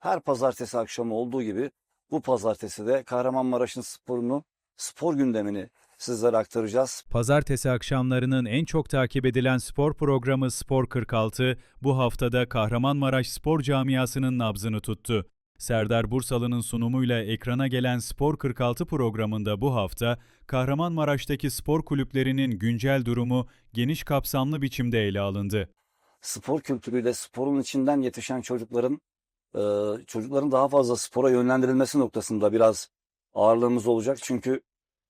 her pazartesi akşamı olduğu gibi bu pazartesi de Kahramanmaraş'ın sporunu, spor gündemini sizlere aktaracağız. Pazartesi akşamlarının en çok takip edilen spor programı Spor 46 bu haftada Kahramanmaraş spor camiasının nabzını tuttu. Serdar Bursalı'nın sunumuyla ekrana gelen Spor 46 programında bu hafta Kahramanmaraş'taki spor kulüplerinin güncel durumu geniş kapsamlı biçimde ele alındı. spor kültürüyle sporun içinden yetişen çocukların e, çocukların daha fazla spora yönlendirilmesi noktasında biraz ağırlığımız olacak. Çünkü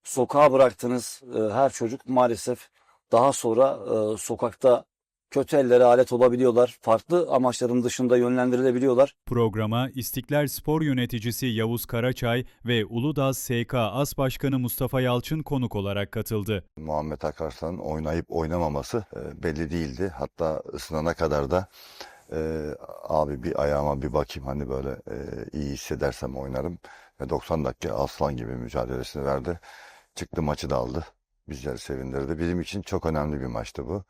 sokağa bıraktığınız e, her çocuk maalesef daha sonra e, sokakta kötü ellere alet olabiliyorlar. Farklı amaçların dışında yönlendirilebiliyorlar. Programa İstiklal Spor Yöneticisi Yavuz Karaçay ve Uludağ SK As Başkanı Mustafa Yalçın konuk olarak katıldı. Muhammed Akarslan'ın oynayıp oynamaması belli değildi. Hatta ısınana kadar da e, abi bir ayağıma bir bakayım hani böyle e, iyi hissedersem oynarım. Ve 90 dakika aslan gibi mücadelesini verdi. Çıktı maçı da aldı. Bizleri sevindirdi. Bizim için çok önemli bir maçtı bu.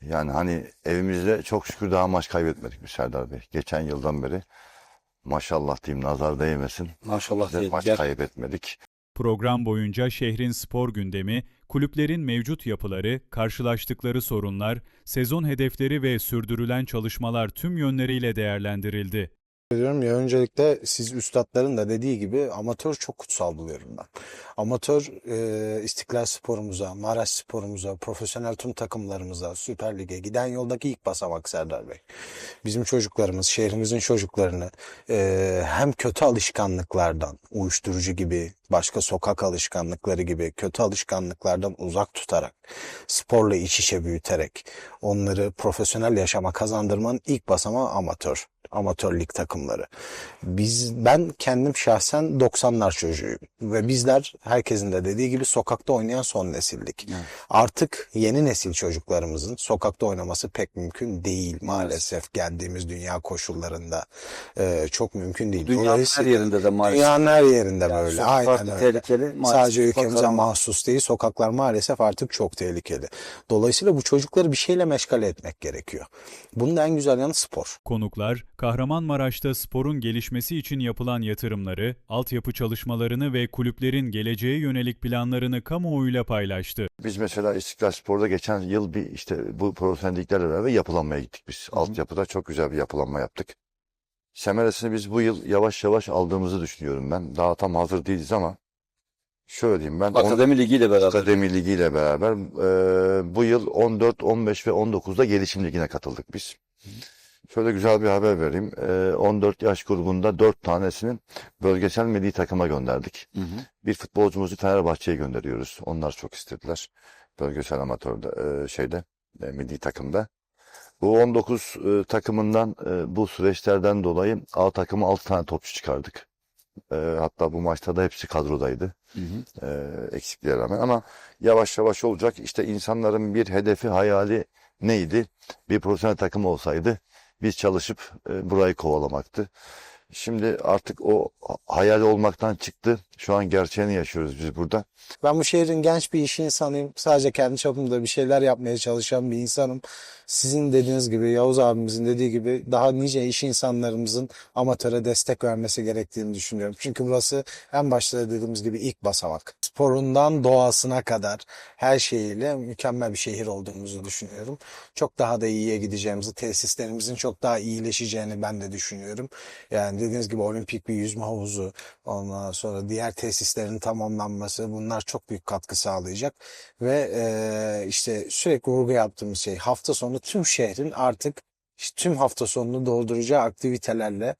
Yani hani evimizde çok şükür daha maç kaybetmedik biz Serdar Bey. Geçen yıldan beri maşallah diyeyim nazar değmesin. Maşallah diyelim. maç kaybetmedik. Program boyunca şehrin spor gündemi, kulüplerin mevcut yapıları, karşılaştıkları sorunlar, sezon hedefleri ve sürdürülen çalışmalar tüm yönleriyle değerlendirildi. Diyorum ya öncelikle siz üstadların da dediği gibi amatör çok kutsal buluyorum ben. Amatör e, İstiklal sporumuza, Maraş sporumuza, profesyonel tüm takımlarımıza, Süper Lig'e giden yoldaki ilk basamak Serdar Bey. Bizim çocuklarımız, şehrimizin çocuklarını e, hem kötü alışkanlıklardan, uyuşturucu gibi, başka sokak alışkanlıkları gibi kötü alışkanlıklardan uzak tutarak, sporla iç içe büyüterek onları profesyonel yaşama kazandırmanın ilk basamağı amatör amatör lig takımları. Biz ben kendim şahsen 90'lar çocuğuyum ve bizler herkesin de dediği gibi sokakta oynayan son nesildik. Evet. Artık yeni nesil çocuklarımızın sokakta oynaması pek mümkün değil maalesef geldiğimiz dünya koşullarında Ee, çok mümkün değil. Dünyanın her yerinde de maalesef. Dünyanın her yerinde Yani böyle. sokaklar Aynen öyle. tehlikeli. Maalesef Sadece ülkemize mahsus değil. Sokaklar maalesef artık çok tehlikeli. Dolayısıyla bu çocukları bir şeyle meşgale etmek gerekiyor. Bunun en güzel yanı spor. Konuklar, Kahramanmaraş'ta sporun gelişmesi için yapılan yatırımları, altyapı çalışmalarını ve kulüplerin geleceğe yönelik planlarını kamuoyuyla paylaştı. Biz mesela İstiklal Spor'da geçen yıl bir işte bu profesyonelliklerle beraber yapılanmaya gittik biz. Altyapıda çok güzel bir yapılanma yaptık. Semeresini biz bu yıl yavaş yavaş aldığımızı düşünüyorum ben. Daha tam hazır değiliz ama şöyle diyeyim ben. Akademi Ligi ile beraber. Akademi Ligi ile beraber e, bu yıl 14, 15 ve 19'da gelişim ligine katıldık biz. Şöyle güzel bir haber vereyim. E, 14 yaş grubunda 4 tanesini bölgesel milli takıma gönderdik. Hı hı. Bir futbolcumuzu Fenerbahçe'ye gönderiyoruz. Onlar çok istediler. Bölgesel amatörde e, şeyde e, milli takımda. Bu 19 e, takımından e, bu süreçlerden dolayı A takımı 6 tane topçu çıkardık. E, hatta bu maçta da hepsi kadrodaydı Hı hı. e, eksikliğe rağmen ama yavaş yavaş olacak. İşte insanların bir hedefi, hayali neydi? Bir profesyonel takım olsaydı biz çalışıp e, burayı kovalamaktı. Şimdi artık o hayal olmaktan çıktı. Şu an gerçeğini yaşıyoruz biz burada. Ben bu şehrin genç bir iş insanıyım. Sadece kendi çapımda bir şeyler yapmaya çalışan bir insanım. Sizin dediğiniz gibi, Yavuz abimizin dediği gibi daha nice iş insanlarımızın amatöre destek vermesi gerektiğini düşünüyorum. Çünkü burası en başta dediğimiz gibi ilk basamak. Sporundan doğasına kadar her şeyiyle mükemmel bir şehir olduğumuzu düşünüyorum. Çok daha da iyiye gideceğimizi, tesislerimizin çok daha iyileşeceğini ben de düşünüyorum. Yani dediğiniz gibi olimpik bir yüzme havuzu, ondan sonra diğer tesislerin tamamlanması bunlar çok büyük katkı sağlayacak. Ve eee, işte sürekli vurgu yaptığımız şey hafta sonu tüm şehrin artık işte tüm hafta sonunu dolduracağı aktivitelerle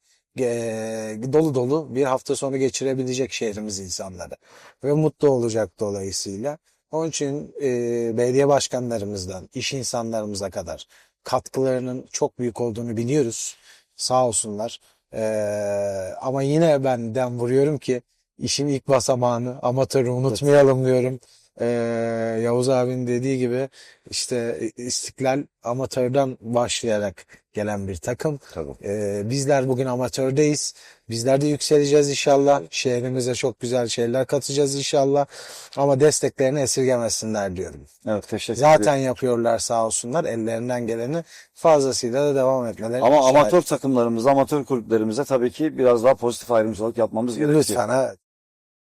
dolu dolu bir hafta sonu geçirebilecek şehrimiz insanları. Ve mutlu olacak dolayısıyla. Onun için eee, belediye başkanlarımızdan, iş insanlarımıza kadar katkılarının çok büyük olduğunu biliyoruz. Sağ olsunlar. Eee, ama yine ben dem vuruyorum ki işin ilk basamağını, amatörü unutmayalım diyorum. Ee, Yavuz abinin dediği gibi işte İstiklal amatörden başlayarak gelen bir takım. Tabii. Ee, bizler bugün amatördeyiz. Bizler de yükseleceğiz inşallah. Şehrimize çok güzel şeyler katacağız inşallah. Ama desteklerini esirgemesinler diyorum. Evet teşekkür Zaten ederim. yapıyorlar sağ olsunlar. Ellerinden geleni fazlasıyla da devam etmeleri. Ama amatör takımlarımıza, amatör kulüplerimize tabii ki biraz daha pozitif ayrımcılık yapmamız gerekiyor. Lütfen ha.